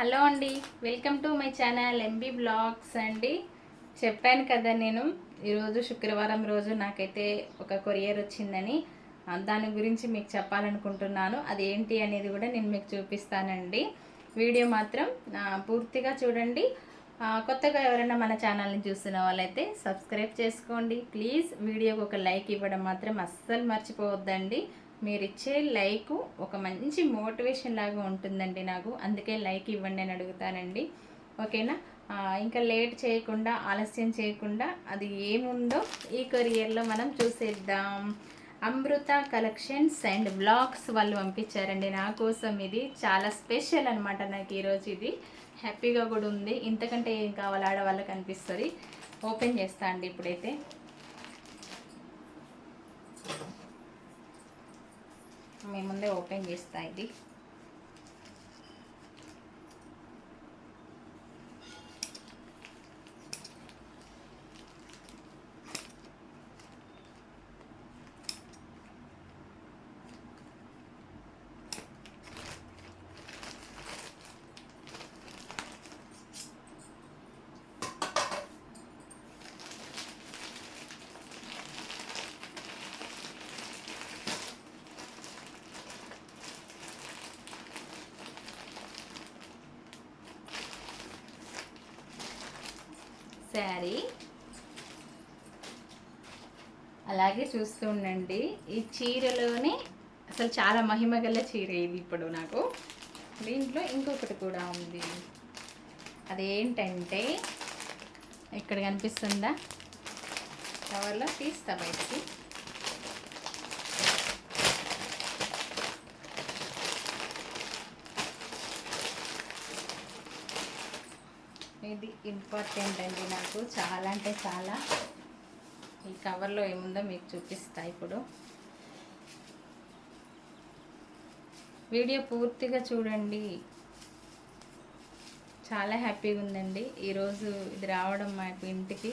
Hello అండి. Welcome to my channel M B blogs అండి. చెప్పాను కదా నేను ఈరోజు శుక్రవారం రోజు నాకైతే ఒక కొరియర్ వచ్చిందని దాని గురించి మీకు చెప్పాలనుకుంటున్నాను. అది ఏంటి అనేది కూడా నేను మీకు చూపిస్తానండి. వీడియో మాత్రం పూర్తిగా చూడండి. కొత్తగా ఎవరైనా మన ఛానల్ని చూస్తున్న వాళ్ళైతే సబ్స్క్రైబ్ చేసుకోండి. ప్లీజ్ వీడియోకి ఒక లైక్ ఇవ్వడం మాత్రం అస్సలు మర్చిపోవద్దండి. మీరిచ్చే లైకు లైక్ ఒక మంచి మోటివేషన్ లాగా ఉంటుందండి నాకు. అందుకే లైక్ ఇవ్వండి అని అడుగుతానండి. ఓకేనా? ఇంకా లేట్ చేయకుండా ఆలస్యం చేయకుండా అది ఏముందో ఈ కొరియర్లో మనం చూసేద్దాం. అమృత కలెక్షన్స్ అండ్ బ్లాగ్స్ వాళ్ళు పంపించారండి నా కోసం. ఇది చాలా స్పెషల్ అనమాట నాకు ఈరోజు ఇది. హ్యాపీగా కూడా ఉంది. ఇంతకంటే ఏం కావాలి ఆడవాళ్ళకి అనిపిస్తుంది. ఓపెన్ చేస్తా అండి ఇప్పుడైతే. ముందే ఓపెన్ చేస్తా ఇది. శారీ. అలాగే చూస్తూ ఉండండి. ఈ చీరలోనే అసలు చాలా మహిమ గల చీర ఇది ఇప్పుడు నాకు. దీంట్లో ఇంకొకటి కూడా ఉంది. అదేంటంటే ఇక్కడ కనిపిస్తుందా? కవర్లో తీస్తా బయటికి. ఇది ఇంపార్టెంట్ అండి నాకు. చాలా అంటే చాలా. ఈ కవర్లో ఏముందో మీకు చూపిస్తా ఇప్పుడు. వీడియో పూర్తిగా చూడండి. చాలా హ్యాపీగా ఉందండి. ఈరోజు ఇది రావడం మాకు ఇంటికి.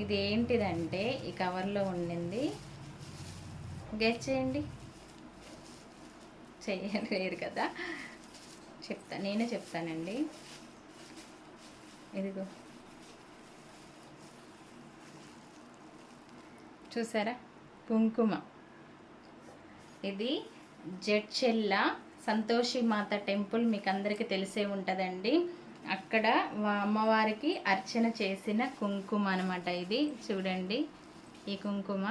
ఇది ఏంటిదంటే ఈ కవర్లో ఉండింది. గెట్ చేయండి. చేయలేరు కదా. చెప్తా నేనే చెప్తానండి. ఇదిగో. చూసారా? కుంకుమ. ఇది జడ్చెల్ల సంతోషి మాత టెంపుల్ మీకు అందరికీ తెలిసే ఉంటుందండి. అక్కడ అమ్మవారికి అర్చన చేసిన కుంకుమ అనమాట ఇది. చూడండి ఈ కుంకుమ.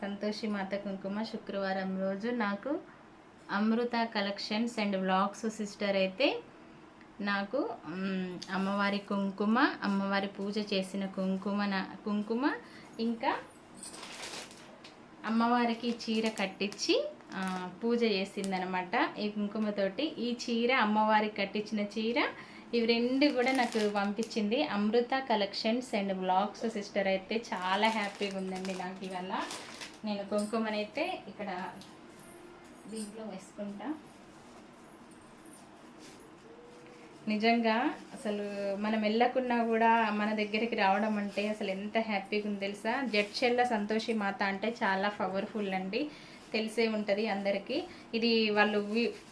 సంతోషి మాత కుంకుమ శుక్రవారం రోజు నాకు Amrutha collections and blogs sister అయితే నాకు అమ్మవారి కుంకుమ అమ్మవారి పూజ చేసిన కుంకుమ కుంకుమ ఇంకా అమ్మవారికి చీర కట్టించి పూజ చేసిందనమాట. ఈ కుంకుమతోటి ఈ చీర అమ్మవారికి కట్టించిన చీర ఇవి రెండు కూడా నాకు పంపించింది. Amrutha collections and blogs sister అయితే చాలా హ్యాపీగా ఉందండి నాకు ఇవాళ. నేను కుంకుమనైతే ఇక్కడ దీంట్లో వేసుకుంటా. నిజంగా అసలు మనం వెళ్ళకున్నా కూడా మన దగ్గరికి రావడం అంటే అసలు ఎంత హ్యాపీగా ఉంది తెలుసా? జడ్చెల్ల సంతోషి మాత అంటే చాలా పవర్ఫుల్ అండి. తెలిసే ఉంటుంది అందరికీ. ఇది వాళ్ళు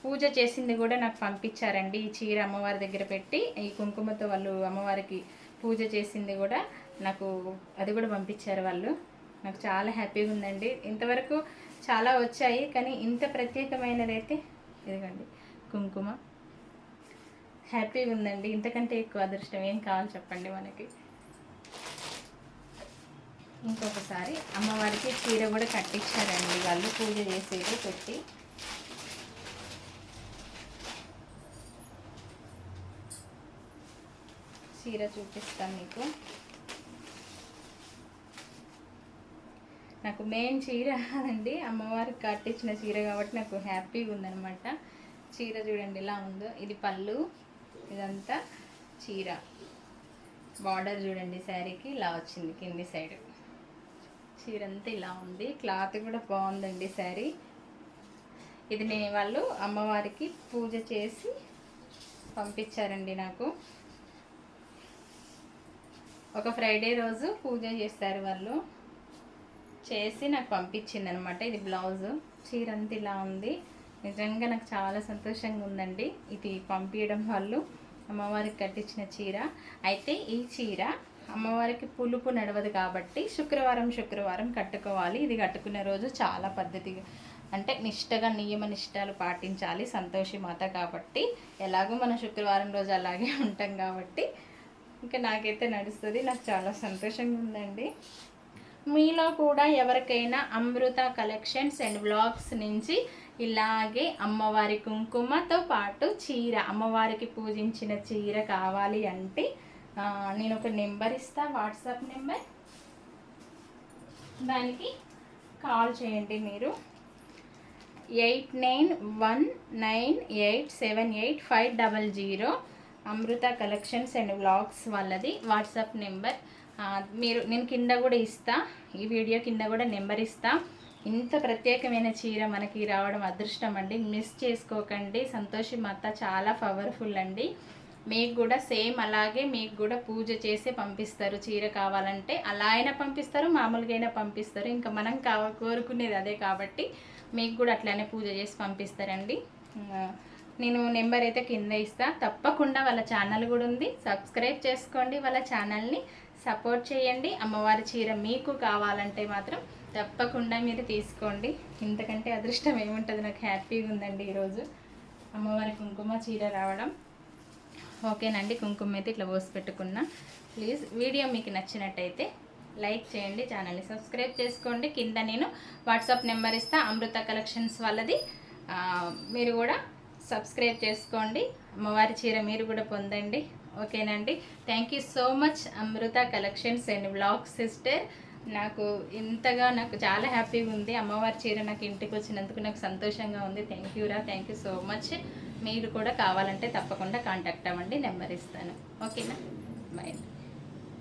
పూజ చేసింది కూడా నాకు పంపించారండి. ఈ చీర అమ్మవారి దగ్గర పెట్టి ఈ కుంకుమతో వాళ్ళు అమ్మవారికి పూజ చేసింది కూడా నాకు అది కూడా పంపించారు వాళ్ళు. నాకు చాలా హ్యాపీగా ఉందండి. ఇంతవరకు చాలా వచ్చాయి కానీ ఇంత ప్రత్యేకమైనదైతే ఇదిగండి కుంకుమ. హ్యాపీగా ఉందండి ఇంతకంటే ఎక్కువ అదృష్టం ఏం కావాలి చెప్పండి మనకి. ఇంకొకసారి అమ్మవారికి చీర కూడా కట్టించారండి వాళ్ళు పూజ చేసేది పెట్టి. చీర చూపిస్తాను మీకు. నాకు మెయిన్ చీర అండి అమ్మవారికి కట్టించిన చీర కాబట్టి నాకు హ్యాపీగా ఉందనమాట చీర చూడండి ఇలా ఉందో. ఇది పళ్ళు ఇదంతా చీర. బార్డర్ చూడండి శారీకి. ఇలా వచ్చింది కింది సైడ్. చీర అంతా ఇలా ఉంది. క్లాత్ కూడా బాగుందండి శారీ. ఇది నేను వాళ్ళు అమ్మవారికి పూజ చేసి పంపించారండి నాకు. ఒక ఫ్రైడే రోజు పూజ చేస్తారు వాళ్ళు. చేసి నాకు పంపించింది అనమాట ఇది బ్లౌజ్. చీర అంతా ఇలా ఉంది. నిజంగా నాకు చాలా సంతోషంగా ఉందండి ఇది పంపించడం వాళ్ళు. అమ్మవారికి కట్టించిన చీర. అయితే ఈ చీర అమ్మవారికి పులుపు నడవదు కాబట్టి శుక్రవారం శుక్రవారం కట్టుకోవాలి. ఇది కట్టుకునే రోజు చాలా పద్ధతిగా అంటే నిష్టగా నియమ నిష్టాలు పాటించాలి. సంతోషి మాత కాబట్టి ఎలాగో మనం శుక్రవారం రోజు అలాగే ఉంటాం కాబట్టి ఇంకా నాకైతే నడుస్తుంది. నాకు చాలా సంతోషంగా ఉందండి. మీలో కూడా ఎవరికైనా అమృత కలెక్షన్స్ అండ్ బ్లాగ్స్ నుంచి ఇలాగే అమ్మవారి కుంకుమతో పాటు చీర అమ్మవారికి పూజించిన చీర కావాలి అంటే నేను ఒక నెంబర్ ఇస్తా వాట్సాప్ నెంబర్. దానికి కాల్ చేయండి మీరు. Eight nine one nine eight seven eight five double zero Amrutha collections and vlogs వాళ్ళది వాట్సాప్ నెంబర్. మీరు నేను కింద కూడా ఇస్తా. ఈ వీడియో కింద కూడా నెంబర్ ఇస్తా. ఇంత ప్రత్యేకమైన చీర మనకి రావడం అదృష్టం అండి. మిస్ చేసుకోకండి. సంతోషి మాత చాలా పవర్ఫుల్ అండి. మీకు కూడా సేమ్ అలాగే మీకు కూడా పూజ చేసి పంపిస్తారు. చీర కావాలంటే అలా అయినా పంపిస్తారు మామూలుగా అయినా పంపిస్తారు. ఇంకా మనం కావ కోరుకునేది అదే కాబట్టి మీకు కూడా అట్లానే పూజ చేసి పంపిస్తారండి. నేను నెంబర్ అయితే కింద ఇస్తా. తప్పకుండా వాళ్ళ ఛానల్ కూడా ఉంది. సబ్స్క్రైబ్ చేసుకోండి వాళ్ళ ఛానల్ని. సపోర్ట్ చేయండి. అమ్మవారి చీర మీకు కావాలంటే మాత్రం తప్పకుండా మీరు తీసుకోండి. ఇంతకంటే అదృష్టం ఏముంటుంది? నాకు హ్యాపీగా ఉందండి ఈరోజు. అమ్మవారి కుంకుమ చీర రావడం. ఓకేనండి కుంకుమ అయితే ఇట్లా పోసి పెట్టుకున్నా. ప్లీజ్ వీడియో మీకు నచ్చినట్టయితే లైక్ చేయండి ఛానల్ని సబ్స్క్రైబ్ చేసుకోండి. కింద నేను వాట్సాప్ నెంబర్ ఇస్తా అమృత కలెక్షన్స్ వాళ్ళది. మీరు కూడా సబ్స్క్రైబ్ చేసుకోండి. అమ్మవారి చీర మీరు కూడా పొందండి. ఓకేనండి. Thank you so much Amrutha collections and blog sister నాకు ఇంతగా నాకు చాలా హ్యాపీగా ఉంది. అమ్మవారి చీర నాకు ఇంటికి వచ్చినందుకు నాకు సంతోషంగా ఉంది. థ్యాంక్ యూ రా. థ్యాంక్ యూ సో మచ్ మీరు కూడా కావాలంటే తప్పకుండా కాంటాక్ట్ అవ్వండి. నెంబర్ ఇస్తాను. ఓకేనా బాయ్